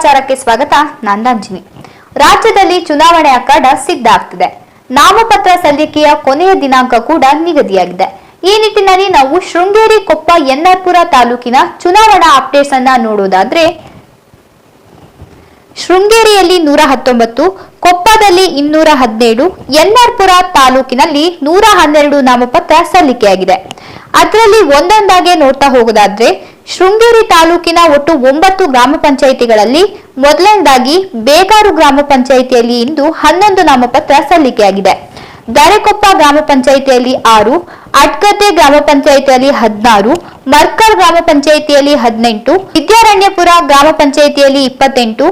ಸಮಾಚಾರಕ್ಕೆ ಸ್ವಾಗತ, ನಂದಾಂಜಿನಿ. ರಾಜ್ಯದಲ್ಲಿ ಚುನಾವಣೆ ಅಖಾಡ ಸಿದ್ಧ ಆಗ್ತಿದೆ ನಾಮಪತ್ರ ಸಲ್ಲಿಕೆಯ ಕೊನೆಯ ದಿನಾಂಕ ಕೂಡ ನಿಗದಿಯಾಗಿದೆ. ಈ ನಿಟ್ಟಿನಲ್ಲಿ ನಾವು ಶೃಂಗೇರಿ ಕೊಪ್ಪ ಎನ್ಆರ್ಪುರ ತಾಲೂಕಿನ ಚುನಾವಣಾ ಅಪ್ಡೇಟ್ಸ್ ಅನ್ನ ನೋಡೋದಾದ್ರೆ, ಶೃಂಗೇರಿಯಲ್ಲಿ ನೂರ ಹತ್ತೊಂಬತ್ತು, ಕೊಪ್ಪದಲ್ಲಿ ಇನ್ನೂರ ಹದಿನೇಳು ಎನ್ಆರ್ಪುರ ತಾಲೂಕಿನಲ್ಲಿ ನೂರ ಹನ್ನೆರಡು ನಾಮಪತ್ರ ಸಲ್ಲಿಕೆಯಾಗಿದೆ. ಅದರಲ್ಲಿ ಒಂದೊಂದಾಗೆ ನೋಡ್ತಾ ಹೋಗೋದಾದ್ರೆ ಶೃಂಗೇರಿ ತಾಲೂಕಿನ ಒಟ್ಟು ಒಂಬತ್ತು ಗ್ರಾಮ ಪಂಚಾಯಿತಿಗಳಲ್ಲಿ ಮೊದಲನೇದಾಗಿ ಬೇಗಾರು ಗ್ರಾಮ ಪಂಚಾಯಿತಿಯಲ್ಲಿ ಇಂದು ಹನ್ನೊಂದು ನಾಮಪತ್ರ ಸಲ್ಲಿಕೆಯಾಗಿದೆ. ದರೆಕೊಪ್ಪ ಗ್ರಾಮ ಪಂಚಾಯಿತಿಯಲ್ಲಿ ಆರು ಅಟ್ಕತೆ ಗ್ರಾಮ ಪಂಚಾಯಿತಿಯಲ್ಲಿ ಹದಿನಾರು, ಮರ್ಕಲ್ ಗ್ರಾಮ ಪಂಚಾಯಿತಿಯಲ್ಲಿ ಹದಿನೆಂಟು, ವಿದ್ಯಾರಣ್ಯಪುರ ಗ್ರಾಮ ಪಂಚಾಯಿತಿಯಲ್ಲಿ ಇಪ್ಪತ್ತೆಂಟು,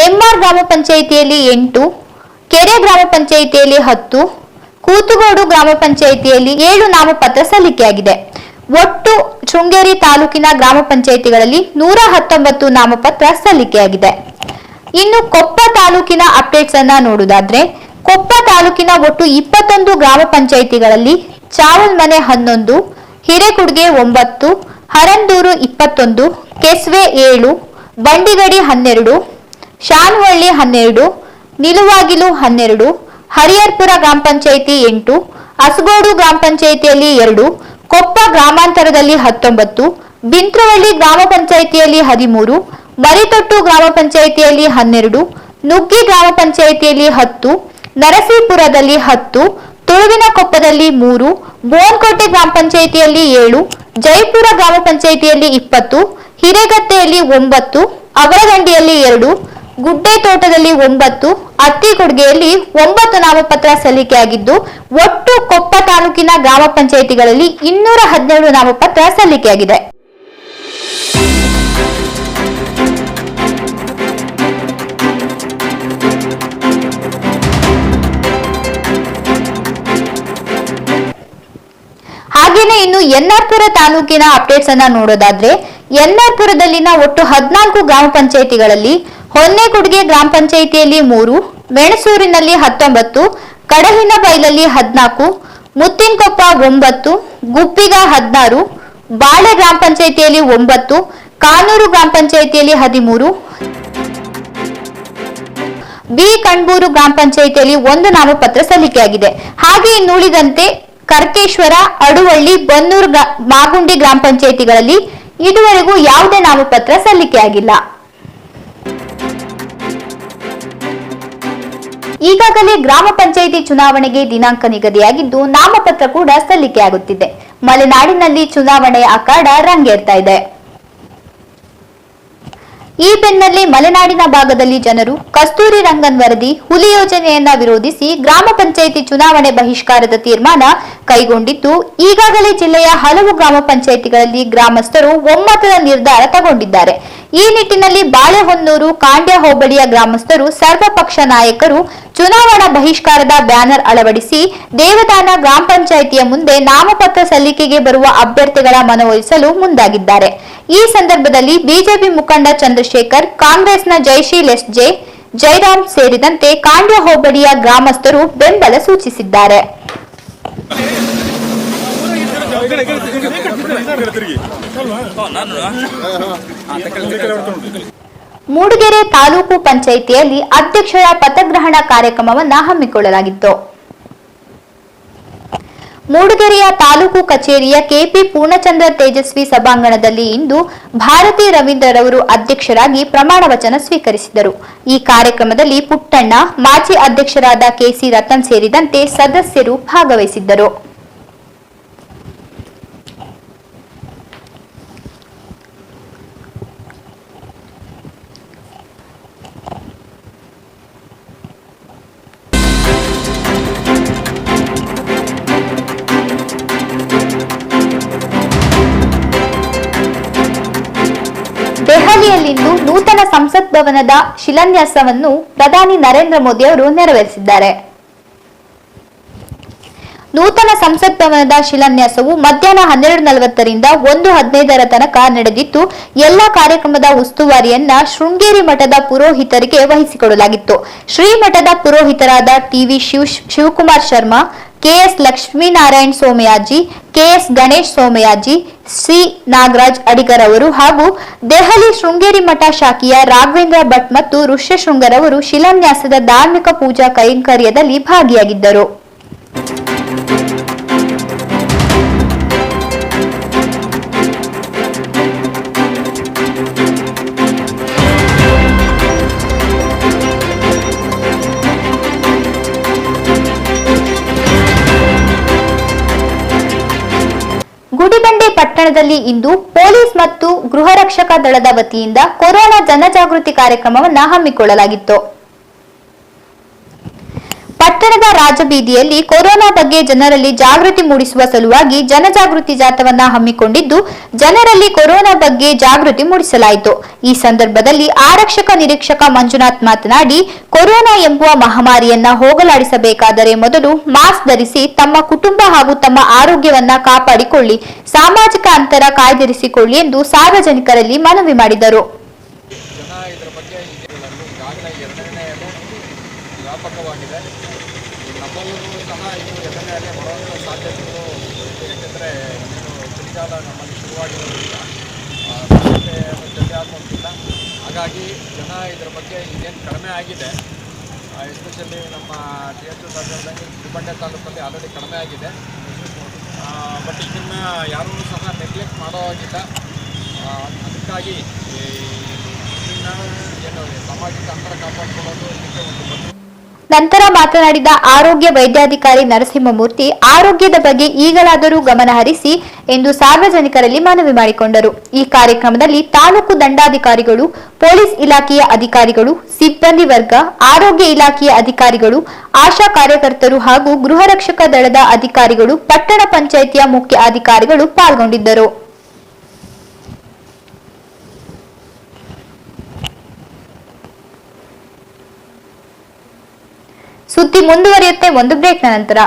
ನೆಮ್ಮಾರ್ ಗ್ರಾಮ ಪಂಚಾಯಿತಿಯಲ್ಲಿ ಎಂಟು, ಕೆರೆ ಗ್ರಾಮ ಪಂಚಾಯಿತಿಯಲ್ಲಿ ಹತ್ತು, ಕೂತುಗೋಡು ಗ್ರಾಮ ಪಂಚಾಯಿತಿಯಲ್ಲಿ ಏಳು ನಾಮಪತ್ರ ಸಲ್ಲಿಕೆಯಾಗಿದೆ. ಒಟ್ಟು ಶೃಂಗೇರಿ ತಾಲೂಕಿನ ಗ್ರಾಮ ಪಂಚಾಯಿತಿಗಳಲ್ಲಿ ನೂರ ಹತ್ತೊಂಬತ್ತು ನಾಮಪತ್ರ ಸಲ್ಲಿಕೆಯಾಗಿದೆ. ಇನ್ನು ಕೊಪ್ಪ ತಾಲೂಕಿನ ಅಪ್ಡೇಟ್ಸ್ ಅನ್ನ ನೋಡುವುದಾದ್ರೆ, ಕೊಪ್ಪ ತಾಲೂಕಿನ ಒಟ್ಟು ಇಪ್ಪತ್ತೊಂದು ಗ್ರಾಮ ಪಂಚಾಯಿತಿಗಳಲ್ಲಿ ಚಾವಲ್ ಮನೆ ಹನ್ನೊಂದು, ಹಿರೇಕುಡ್ಗೆ ಒಂಬತ್ತು, ಹರಂದೂರು ಇಪ್ಪತ್ತೊಂದು, ಕೆಸ್ವೆ ಏಳು, ಬಂಡಿಗಡಿ ಹನ್ನೆರಡು ಶಾನ್ವಳ್ಳಿ ಹನ್ನೆರಡು, ನಿಲುವಾಗಿಲು ಹನ್ನೆರಡು, ಹರಿಹರ್ಪುರ ಗ್ರಾಮ ಪಂಚಾಯಿತಿ ಎಂಟು ಅಸಗೋಡು ಗ್ರಾಮ ಪಂಚಾಯಿತಿಯಲ್ಲಿ ಎರಡು ಕೊಪ್ಪ ಗ್ರಾಮಾಂತರದಲ್ಲಿ ಹತ್ತೊಂಬತ್ತು, ಬಿಂತ್ರವಳ್ಳಿ ಗ್ರಾಮ ಪಂಚಾಯಿತಿಯಲ್ಲಿ ಹದಿಮೂರು, ಮರಿತೊಟ್ಟು ಗ್ರಾಮ ಪಂಚಾಯಿತಿಯಲ್ಲಿ ಹನ್ನೆರಡು, ನುಗ್ಗಿ ಗ್ರಾಮ ಪಂಚಾಯಿತಿಯಲ್ಲಿ ಹತ್ತು, ನರಸೀಪುರದಲ್ಲಿ ಹತ್ತು, ತುಳುವಿನಕೊಪ್ಪದಲ್ಲಿ ಮೂರು, ಬೋನ್ಕೋಟೆ ಗ್ರಾಮ ಪಂಚಾಯಿತಿಯಲ್ಲಿ ಏಳು, ಜೈಪುರ ಗ್ರಾಮ ಪಂಚಾಯಿತಿಯಲ್ಲಿ ಇಪ್ಪತ್ತು, ಹಿರೇಗತ್ತೆಯಲ್ಲಿ ಒಂಬತ್ತು ಅವರದಂಡಿಯಲ್ಲಿ ಎರಡು ಗುಡ್ಡೆ ತೋಟದಲ್ಲಿ ಒಂಬತ್ತು ಅತ್ತಿಕೊಡ್ಗೆಯಲ್ಲಿ ಒಂಬತ್ತು ನಾಮಪತ್ರ ಸಲ್ಲಿಕೆಯಾಗಿದ್ದು, ಒಟ್ಟು ಕೊಪ್ಪ ತಾಲೂಕಿನ ಗ್ರಾಮ ಪಂಚಾಯಿತಿಗಳಲ್ಲಿ ಇನ್ನೂರ ಹದಿನೇಳು ನಾಮಪತ್ರ ಸಲ್ಲಿಕೆಯಾಗಿದೆ. ಹಾಗೆಯೇ ಇನ್ನು ಎನ್ಆರ್ಪುರ ತಾಲೂಕಿನ ಅಪ್ಡೇಟ್ಸ್ ಅನ್ನ ನೋಡೋದಾದ್ರೆ, ಎನ್ಆರ್ಪುರದಲ್ಲಿನ ಒಟ್ಟು ಹದಿನಾಲ್ಕು ಗ್ರಾಮ ಪಂಚಾಯಿತಿಗಳಲ್ಲಿ ಹೊನ್ನೆಕುಡ್ಗೆ ಗ್ರಾಮ ಪಂಚಾಯಿತಿಯಲ್ಲಿ ಮೂರು ಮೆಣಸೂರಿನಲ್ಲಿ ಹತ್ತೊಂಬತ್ತು, ಕಡಹಿನ ಬೈಲಲ್ಲಿ ಹದಿನಾಲ್ಕು, ಮುತ್ತಿನಕೊಪ್ಪ ಒಂಬತ್ತು ಗುಪ್ಪಿಗ ಹದಿನಾರು, ಬಾಳೆ ಗ್ರಾಮ ಪಂಚಾಯಿತಿಯಲ್ಲಿ ಒಂಬತ್ತು, ಕಾನೂರು ಗ್ರಾಮ ಪಂಚಾಯಿತಿಯಲ್ಲಿ ಹದಿಮೂರು, ಬಿ ಕಣ್ಬೂರು ಗ್ರಾಮ ಪಂಚಾಯಿತಿಯಲ್ಲಿ ಒಂದು ನಾಮಪತ್ರ ಸಲ್ಲಿಕೆಯಾಗಿದೆ. ಹಾಗೆ ಇನ್ನುಳಿದಂತೆ ಕರ್ಕೇಶ್ವರ ಅಡುವಳ್ಳಿ ಬನ್ನೂರು ಮಾಗುಂಡಿ ಗ್ರಾಮ ಪಂಚಾಯಿತಿಗಳಲ್ಲಿ ಇದುವರೆಗೂ ಯಾವುದೇ ನಾಮಪತ್ರ ಸಲ್ಲಿಕೆಯಾಗಿಲ್ಲ. ಈಗಾಗಲೇ ಗ್ರಾಮ ಪಂಚಾಯಿತಿ ಚುನಾವಣೆಗೆ ದಿನಾಂಕ ನಿಗದಿಯಾಗಿದ್ದು, ನಾಮಪತ್ರ ಕೂಡ ಸಲ್ಲಿಕೆಯಾಗುತ್ತಿದೆ ಮಲೆನಾಡಿನಲ್ಲಿ ಚುನಾವಣೆ ಅಖಾಡ ರಂಗೇರ್ತಾ ಇದೆ. ಈ ಬೆನ್ನಲ್ಲೇ ಮಲೆನಾಡಿನ ಭಾಗದಲ್ಲಿ ಜನರು ಕಸ್ತೂರಿ ರಂಗನ್ ವರದಿ ಹುಲಿ ಯೋಜನೆಯನ್ನ ವಿರೋಧಿಸಿ ಗ್ರಾಮ ಪಂಚಾಯಿತಿ ಚುನಾವಣೆ ಬಹಿಷ್ಕಾರದ ತೀರ್ಮಾನ ಕೈಗೊಂಡಿದ್ದು ಈಗಾಗಲೇ ಜಿಲ್ಲೆಯ ಹಲವು ಗ್ರಾಮ ಪಂಚಾಯಿತಿಗಳಲ್ಲಿ ಗ್ರಾಮಸ್ಥರು ಒಮ್ಮತದ ನಿರ್ಧಾರ ತಗೊಂಡಿದ್ದಾರೆ. ಈ ನಿಟ್ಟಿನಲ್ಲಿ ಬಾಳೆಹೊನ್ನೂರು, ಕಾಂಡ್ಯ ಹೋಬಳಿಯ ಗ್ರಾಮಸ್ಥರು ಸರ್ವಪಕ್ಷ ನಾಯಕರು ಚುನಾವಣಾ ಬಹಿಷ್ಕಾರದ ಬ್ಯಾನರ್ ಅಳವಡಿಸಿ, ದೇವದಾನ ಗ್ರಾಮ ಪಂಚಾಯಿತಿಯ ಮುಂದೆ ನಾಮಪತ್ರ ಸಲ್ಲಿಕೆಗೆ ಬರುವ ಅಭ್ಯರ್ಥಿಗಳ ಮನವೊಲಿಸಲು ಮುಂದಾಗಿದ್ದಾರೆ. ಈ ಸಂದರ್ಭದಲ್ಲಿ ಬಿಜೆಪಿ ಮುಖಂಡ ಚಂದ್ರಶೇಖರ್, ಕಾಂಗ್ರೆಸ್ನ ಜೈಶೀಲ್ ಎಸ್ ಜೆ ಜೈರಾಮ್ ಸೇರಿದಂತೆ ಕಾಂಡ್ಯ ಹೋಬಳಿಯ ಗ್ರಾಮಸ್ಥರು ಬೆಂಬಲ ಸೂಚಿಸಿದ್ದಾರೆ. ಮೂಡಿಗೆರೆ ತಾಲೂಕು ಪಂಚಾಯಿತಿಯಲ್ಲಿ ಅಧ್ಯಕ್ಷರ ಪಥಗ್ರಹಣ ಕಾರ್ಯಕ್ರಮವನ್ನ ಹಮ್ಮಿಕೊಳ್ಳಲಾಗಿತ್ತು. ಮೂಡಿಗೆರೆಯ ತಾಲೂಕು ಕಚೇರಿಯ ಕೆಪಿ ಪೂರ್ಣಚಂದ್ರ ತೇಜಸ್ವಿ ಸಭಾಂಗಣದಲ್ಲಿ ಇಂದು ಭಾರತಿ ರವೀಂದ್ರರವರು ಅಧ್ಯಕ್ಷರಾಗಿ ಪ್ರಮಾಣ ವಚನ ಸ್ವೀಕರಿಸಿದರು. ಈ ಕಾರ್ಯಕ್ರಮದಲ್ಲಿ ಪುಟ್ಟಣ್ಣ, ಮಾಜಿ ಅಧ್ಯಕ್ಷರಾದ ಕೆಸಿ ರತನ್ ಸೇರಿದಂತೆ ಸದಸ್ಯರು ಭಾಗವಹಿಸಿದ್ದರು. ದೆಹಲಿಯಲ್ಲಿಂದು ನೂತನ ಸಂಸತ್ ಭವನದ ಶಿಲಾನ್ಯಾಸವನ್ನು ಪ್ರಧಾನಿ ನರೇಂದ್ರ ಮೋದಿ ಅವರು ನೆರವೇರಿಸಿದ್ದಾರೆ. ನೂತನ ಸಂಸತ್ ಭವನದ ಶಿಲಾನ್ಯಾಸವು ಮಧ್ಯಾಹ್ನ ಹನ್ನೆರಡು ನಲವತ್ತರಿಂದ ಒಂದು ಹದಿನೈದರ ತನಕ ನಡೆದಿದ್ದು, ಎಲ್ಲ ಕಾರ್ಯಕ್ರಮದ ಉಸ್ತುವಾರಿಯನ್ನ ಶೃಂಗೇರಿ ಮಠದ ಪುರೋಹಿತರಿಗೆ ವಹಿಸಿಕೊಡಲಾಗಿತ್ತು. ಶ್ರೀಮಠದ ಪುರೋಹಿತರಾದ TV Shiv, Shivakumar Sharma KS Lakshminarayan Somayaji, KS Ganesh Somayaji, C Nagaraj Adigar ಅವರು ಹಾಗೂ ದೆಹಲಿ ಶೃಂಗೇರಿ ಮಠ ಶಾಖೆಯ ರಾಘವೇಂದ್ರ ಭಟ್ ಮತ್ತು ಋಷ್ಯಶೃಂಗರವರು ಶಿಲಾನ್ಯಾಸದ ಧಾರ್ಮಿಕ ಪೂಜಾ ಕೈಂಕರ್ಯದಲ್ಲಿ ಭಾಗಿಯಾಗಿದ್ದರು. ಪಟ್ಟಣದಲ್ಲಿ ಇಂದು ಪೊಲೀಸ್ ಮತ್ತು ಗೃಹ ರಕ್ಷಕ ದಳದ ವತಿಯಿಂದ ಕೊರೋನಾ ಜನಜಾಗೃತಿ ಕಾರ್ಯಕ್ರಮವನ್ನು ಹಮ್ಮಿಕೊಳ್ಳಲಾಗಿತ್ತು. ಪಟ್ಟಣದ ರಾಜಬೀದಿಯಲ್ಲಿ ಕೊರೋನಾ ಬಗ್ಗೆ ಜನರಲ್ಲಿ ಜಾಗೃತಿ ಮೂಡಿಸುವ ಸಲುವಾಗಿ ಜನಜಾಗೃತಿ ಜಾಥವನ್ನ ಹಮ್ಮಿಕೊಂಡಿದ್ದು, ಜನರಲ್ಲಿ ಕೊರೋನಾ ಬಗ್ಗೆ ಜಾಗೃತಿ ಮೂಡಿಸಲಾಯಿತು. ಈ ಸಂದರ್ಭದಲ್ಲಿ ಆರಕ್ಷಕ ನಿರೀಕ್ಷಕ ಮಂಜುನಾಥ್ ಮಾತನಾಡಿ, ಕೊರೋನಾ ಎಂಬುವ ಮಹಾಮಾರಿಯನ್ನ ಹೋಗಲಾಡಿಸಬೇಕಾದರೆ ಮೊದಲು ಮಾಸ್ಕ್ ಧರಿಸಿ ತಮ್ಮ ಕುಟುಂಬ ಹಾಗೂ ತಮ್ಮ ಆರೋಗ್ಯವನ್ನ ಕಾಪಾಡಿಕೊಳ್ಳಿ, ಸಾಮಾಜಿಕ ಅಂತರ ಕಾಯ್ದಿರಿಸಿಕೊಳ್ಳಿ ಎಂದು ಸಾರ್ವಜನಿಕರಲ್ಲಿ ಮನವಿ ಮಾಡಿದರು. ವ್ಯಾಪಕವಾಗಿದೆ. ನಮ್ಮಲ್ಲೂ ಸಹ ಇದು ಎರಡನೇ ಅಲೆ ಬರುವಂಥ ಸಾಧ್ಯತೆಗಳು ಏಕೆಂದರೆ ಏನು ಚಳಿಗಾಲ ನಮ್ಮಲ್ಲಿ ಶುರುವಾಗಿರೋದ್ರಿಂದ ಸಾಧ್ಯತೆ ಜೊತೆ ಆಗುವಂತಿಲ್ಲ. ಹಾಗಾಗಿ ಜನ ಇದರ ಬಗ್ಗೆ ಇನ್ನೇನು ಕಡಿಮೆ ಆಗಿದೆ. ಎಸ್ಪೆಷಲಿ ನಮ್ಮ ಟಿ ಎಚ್ ಸರ್ಜನ್ದಂಗೆ ಗುಡಿಬಂಡೆ ತಾಲೂಕಲ್ಲಿ ಆಲ್ರೆಡಿ ಕಡಿಮೆ ಆಗಿದೆ. ಬಟ್ ಇದನ್ನು ಯಾರೂ ಸಹ ನೆಗ್ಲೆಕ್ಟ್ ಮಾಡೋ ಹಾಗಿಲ್ಲ. ಅದಕ್ಕಾಗಿ ಏನು, ಸಾಮಾಜಿಕ ಅಂತರ ಕಾಪಾಡಿಕೊಳ್ಳೋದು ಇದಕ್ಕೆ ಒಂದು ನಂತರ ಮಾತನಾಡಿದ ಆರೋಗ್ಯ ವೈದ್ಯಾಧಿಕಾರಿ ನರಸಿಂಹಮೂರ್ತಿ, ಆರೋಗ್ಯದ ಬಗ್ಗೆ ಈಗಲಾದರೂ ಗಮನ ಹರಿಸಿ ಎಂದು ಸಾರ್ವಜನಿಕರಲ್ಲಿ ಮನವಿ ಮಾಡಿಕೊಂಡರು. ಈ ಕಾರ್ಯಕ್ರಮದಲ್ಲಿ ತಾಲೂಕು ದಂಡಾಧಿಕಾರಿಗಳು, ಪೊಲೀಸ್ ಇಲಾಖೆಯ ಅಧಿಕಾರಿಗಳು, ಸಿಬ್ಬಂದಿ ವರ್ಗ, ಆರೋಗ್ಯ ಇಲಾಖೆಯ ಅಧಿಕಾರಿಗಳು, ಆಶಾ ಕಾರ್ಯಕರ್ತರು ಹಾಗೂ ಗೃಹ ರಕ್ಷಕ ದಳದ ಅಧಿಕಾರಿಗಳು, ಪಟ್ಟಣ ಪಂಚಾಯಿತಿಯ ಮುಖ್ಯ ಅಧಿಕಾರಿಗಳು ಪಾಲ್ಗೊಂಡಿದ್ದರು. ಸುದ್ದಿ ಮುಂದುವರಿಯುತ್ತೆ. ಒಂದು ಬ್ರೇಕ್ ನಂತರ.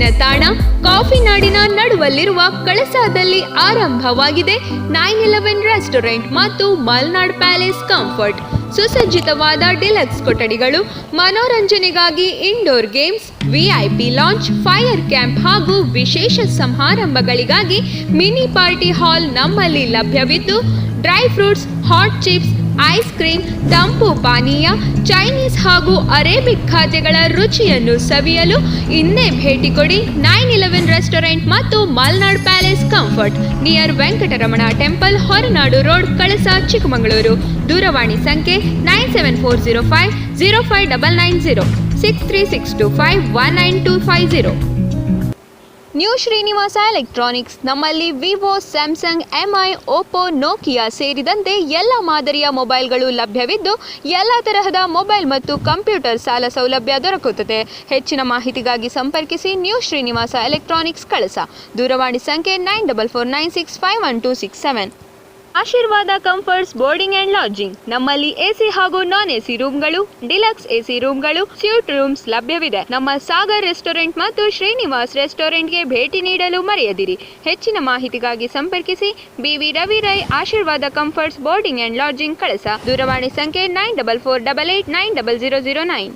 ನೆಚ್ಚಿನ ತಾಣ ಕಾಫಿ ನಾಡಿನ ನಡುವಲ್ಲಿರುವ ಕಳಸಾದಲ್ಲಿ ಆರಂಭವಾಗಿದೆ ನೈನ್ ಇಲೆವೆನ್ ರೆಸ್ಟೋರೆಂಟ್ ಮತ್ತು ಮಲ್ನಾಡ್ ಪ್ಯಾಲೇಸ್ ಕಂಫರ್ಟ್. ಸುಸಜ್ಜಿತವಾದ ಡಿಲಕ್ಸ್ ಕೊಠಡಿಗಳು, ಮನೋರಂಜನೆಗಾಗಿ indoor games VIP lounge, fire camp ಹಾಗೂ ವಿಶೇಷ ಸಮಾರಂಭಗಳಿಗಾಗಿ ಮಿನಿ ಪಾರ್ಟಿ ಹಾಲ್ ನಮ್ಮಲ್ಲಿ ಲಭ್ಯವಿದ್ದು, dry fruits, hot chips ice cream ತಂಪು ಪಾನೀಯ, ಚೈನೀಸ್ ಹಾಗೂ ಅರೇಬಿಕ್ ಖಾದ್ಯಗಳ ರುಚಿಯನ್ನು ಸವಿಯಲು ಇನ್ನೇ ಭೇಟಿ ಕೊಡಿ ನೈನ್ ಇಲೆವೆನ್ ರೆಸ್ಟೋರೆಂಟ್ ಮತ್ತು Malnad palace comfort. Near Venkataramana temple, Horanadu road, Kalasa, Chikkamagaluru. ದೂರವಾಣಿ ಸಂಖ್ಯೆ nine seven four zero five zero five double nine zero, six three six two five one nine two five zero. New Srinivasa electronics ನಮ್ಮಲ್ಲಿ Vivo Samsung MI Oppo Nokia ಸೇರಿದಂತೆ ಎಲ್ಲ ಮಾದರಿಯ ಮೊಬೈಲ್ಗಳು ಲಭ್ಯವಿದ್ದು ಎಲ್ಲ ತರಹದ ಮೊಬೈಲ್ ಮತ್ತು ಕಂಪ್ಯೂಟರ್ ಸಾಲ ಸೌಲಭ್ಯ ದೊರಕುತ್ತದೆ. ಹೆಚ್ಚಿನ ಮಾಹಿತಿಗಾಗಿ ಸಂಪರ್ಕಿಸಿ ನ್ಯೂ ಶ್ರೀನಿವಾಸ ಎಲೆಕ್ಟ್ರಾನಿಕ್ಸ್ ಕಳಸ. ದೂರವಾಣಿ ಸಂಖ್ಯೆ nine double four nine six five one two six seven Ashirvad comforts boarding and lodging ನಮ್ಮಲ್ಲಿ ಎಸಿ ಹಾಗೂ ನಾನ್ ಎಸಿ ರೂಮ್ಗಳು ಡಿಲಕ್ಸ್ ಎಸಿ ರೂಮ್ಗಳು ಸ್ಯೂಟ್ ರೂಮ್ಸ್ ಲಭ್ಯವಿದೆ. ನಮ್ಮ ಸಾಗರ್ ರೆಸ್ಟೋರೆಂಟ್ ಮತ್ತು ಶ್ರೀನಿವಾಸ್ ರೆಸ್ಟೋರೆಂಟ್ಗೆ ಭೇಟಿ ನೀಡಲು ಮರೆಯದಿರಿ. ಹೆಚ್ಚಿನ ಮಾಹಿತಿಗಾಗಿ ಸಂಪರ್ಕಿಸಿ. BV Ravi Rai, Ashirvada comforts boarding and lodging Kalasa. ದೂರವಾಣಿ ಸಂಖ್ಯೆ nine double four double eight nine double zero zero nine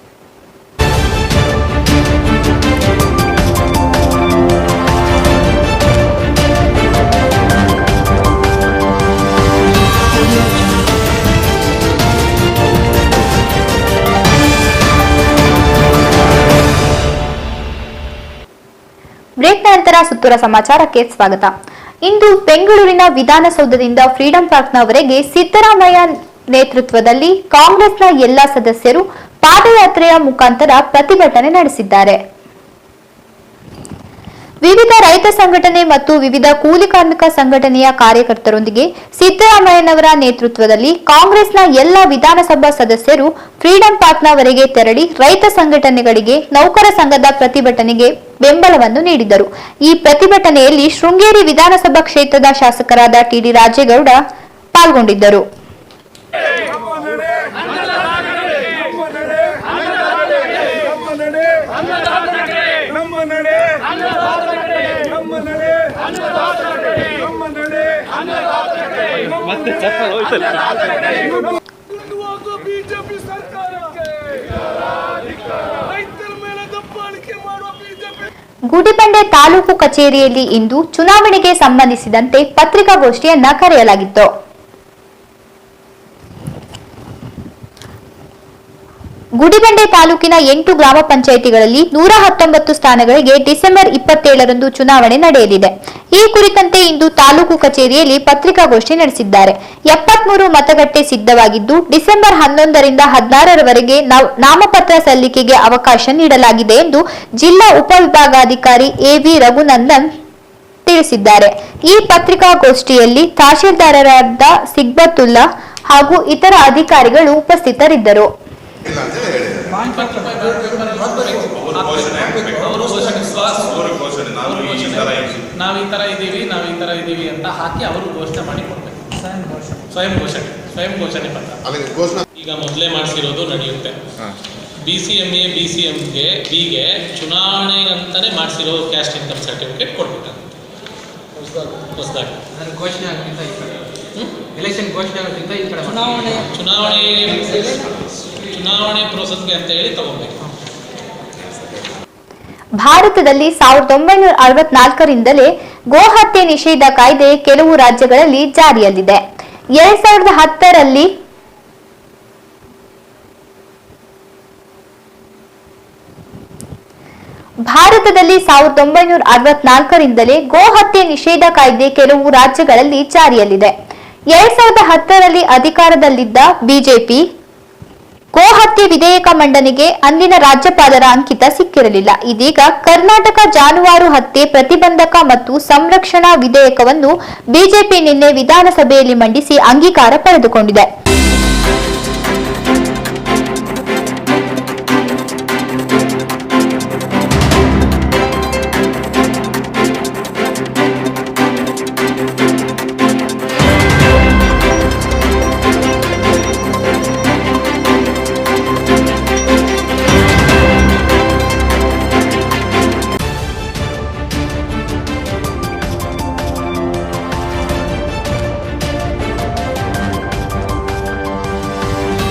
break ನಂತರ ಸುತ್ತೂರ ಸಮಾಚಾರಕ್ಕೆ ಸ್ವಾಗತ. ಇಂದು ಬೆಂಗಳೂರಿನ ವಿಧಾನಸೌಧದಿಂದ ಫ್ರೀಡಂ ಪಾರ್ಕ್ನವರೆಗೆ ಸಿದ್ದರಾಮಯ್ಯ ನೇತೃತ್ವದಲ್ಲಿ ಕಾಂಗ್ರೆಸ್ನ ಎಲ್ಲಾ ಸದಸ್ಯರು ಪಾದಯಾತ್ರೆಯ ಮುಖಾಂತರ ಪ್ರತಿಭಟನೆ ನಡೆಸಿದ್ದಾರೆ. ವಿವಿಧ ರೈತ ಸಂಘಟನೆ ಮತ್ತು ವಿವಿಧ ಕೂಲಿ ಕಾರ್ಮಿಕ ಸಂಘಟನೆಯ ಕಾರ್ಯಕರ್ತರೊಂದಿಗೆ ಸಿದ್ದರಾಮಯ್ಯನವರ ನೇತೃತ್ವದಲ್ಲಿ ಕಾಂಗ್ರೆಸ್ನ ಎಲ್ಲ ವಿಧಾನಸಭಾ ಸದಸ್ಯರು ಫ್ರೀಡಂ ಪಾರ್ಕ್ನವರೆಗೆ ತೆರಳಿ ರೈತ ಸಂಘಟನೆಗಳಿಗೆ ನೌಕರ ಸಂಘದ ಪ್ರತಿಭಟನೆಗೆ ಬೆಂಬಲವನ್ನು ನೀಡಿದರು. ಈ ನಡೆ ನಮ್ಮ ನಡೆ ನಮ್ಮ ನಡೆ ನಮ್ಮ ನಡೆ ನಮ್ಮ ನಡೆ ನಮ್ಮ ನಡೆ ಮತ್ತೆ ಬಿಜೆಪಿ ಗುಡಿಬಂಡೆ ತಾಲೂಕು ಕಚೇರಿಯಲ್ಲಿ ಇಂದು ಚುನಾವಣೆಗೆ ಸಂಬಂಧಿಸಿದಂತೆ ಪತ್ರಿಕಾಗೋಷ್ಠಿಯನ್ನ ಕರೆಯಲಾಗಿತ್ತು. ಗುಡಿಬಂಡೆ ತಾಲೂಕಿನ ಎಂಟು ಗ್ರಾಮ ಪಂಚಾಯಿತಿಗಳಲ್ಲಿ ನೂರ ಹತ್ತೊಂಬತ್ತು ಸ್ಥಾನಗಳಿಗೆ ಡಿಸೆಂಬರ್ ಇಪ್ಪತ್ತೇಳರಂದು ಚುನಾವಣೆ ನಡೆಯಲಿದೆ. ಈ ಕುರಿತಂತೆ ಇಂದು ತಾಲೂಕು ಕಚೇರಿಯಲ್ಲಿ ಪತ್ರಿಕಾಗೋಷ್ಠಿ ನಡೆಸಿದ್ದಾರೆ. ಎಪ್ಪತ್ಮೂರು ಮತಗಟ್ಟೆ ಸಿದ್ಧವಾಗಿದ್ದು, ಡಿಸೆಂಬರ್ ಹನ್ನೊಂದರಿಂದ ಹದಿನಾರರವರೆಗೆ ನಾಮಪತ್ರ ಸಲ್ಲಿಕೆಗೆ ಅವಕಾಶ ನೀಡಲಾಗಿದೆ ಎಂದು ಜಿಲ್ಲಾ ಉಪವಿಭಾಗಾಧಿಕಾರಿ ಎವಿ ರಘುನಂದನ್ ತಿಳಿಸಿದ್ದಾರೆ. ಈ ಪತ್ರಿಕಾಗೋಷ್ಠಿಯಲ್ಲಿ ತಹಶೀಲ್ದಾರರಾದ ಸಿಗ್ಬತುಲ್ಲಾ ಹಾಗೂ ಇತರ ಅಧಿಕಾರಿಗಳು ಉಪಸ್ಥಿತರಿದ್ದರು. ಇಲ್ಲ ಅಂತ ಹೇಳಿದ್ದಾರೆ ನಾವು ಈ ತರ ಇದ್ದೀವಿ. ನಾವು ಈ ತರ ಇದ್ದೀವಿ ನಾವು ಈ ತರ ಇದ್ದೀವಿ ಅಂತ ಹಾಕಿ ಅವರು ಘೋಷಣೆ ಮಾಡಿ ಕೊಡ್ಬೇಕು ಸ್ವಯಂ ಘೋಷಣೆ ಸ್ವಯಂ ಘೋಷಣೆ ಪತ್ರ ಈಗ ಮೊದಲೇ ಮಾಡಿಸಿರೋದು ನಡೆಯುತ್ತೆ B C M A B C ಎಮ್ಗೆ ಬಿಗೆ ಚುನಾವಣೆಗಂತಾನೆ ಮಾಡಿಸಿರೋ ಕ್ಯಾಸ್ಟ್ ಇನ್ಕಮ್ ಸರ್ಟಿಫಿಕೇಟ್ ಕೊಡ್ಬೇಕಾಗುತ್ತೆ ಹೊಸದಾಗಿ ಘೋಷಣೆ ಕಡೆ ಎಲೆಕ್ಷನ್ ಘೋಷಣೆ ಆಗ್ತಿದ್ದ ಈ ಕಡೆ ಚುನಾವಣೆ ಚುನಾವಣೆ ಚುನಾವಣೆ ಪ್ರೋಸೆಸ್ಗೆ ಅಂತ ಹೇಳಿ ತಗೋಬೇಕು. ಭಾರತದಲ್ಲಿ ಸಾವಿರದ ಒಂಬೈನೂರ ಅರವತ್ನಾಲ್ಕರಿಂದಲೇ ಗೋಹತ್ಯೆ ನಿಷೇಧ ಕಾಯ್ದೆ ಕೆಲವು ರಾಜ್ಯಗಳಲ್ಲಿ ಜಾರಿಯಲ್ಲಿದೆ. ಎರಡ್ ಸಾವಿರದ ಹತ್ತರಲ್ಲಿ ಭಾರತದಲ್ಲಿ ಸಾವಿರದ ಒಂಬೈನೂರ ಅರವತ್ನಾಲ್ಕರಿಂದಲೇ ಗೋಹತ್ಯೆ ನಿಷೇಧ ಕಾಯ್ದೆ ಕೆಲವು ರಾಜ್ಯಗಳಲ್ಲಿ ಜಾರಿಯಲ್ಲಿದೆ. ಎರಡ್ ಸಾವಿರದ ಹತ್ತರಲ್ಲಿ ಅಧಿಕಾರದಲ್ಲಿದ್ದ ಬಿಜೆಪಿ ಗೋಹತ್ಯೆ ವಿಧೇಯಕ ಮಂಡನೆಗೆ ಅಂದಿನ ರಾಜ್ಯಪಾಲರ ಅಂಕಿತ ಸಿಕ್ಕಿರಲಿಲ್ಲ. ಇದೀಗ ಕರ್ನಾಟಕ ಜಾನುವಾರು ಹತ್ಯೆ ಪ್ರತಿಬಂಧಕ ಮತ್ತು ಸಂರಕ್ಷಣಾ ವಿಧೇಯಕವನ್ನು ಬಿಜೆಪಿ ನಿನ್ನೆ ವಿಧಾನಸಭೆಯಲ್ಲಿ ಮಂಡಿಸಿ ಅಂಗೀಕಾರ ಪಡೆದುಕೊಂಡಿದೆ.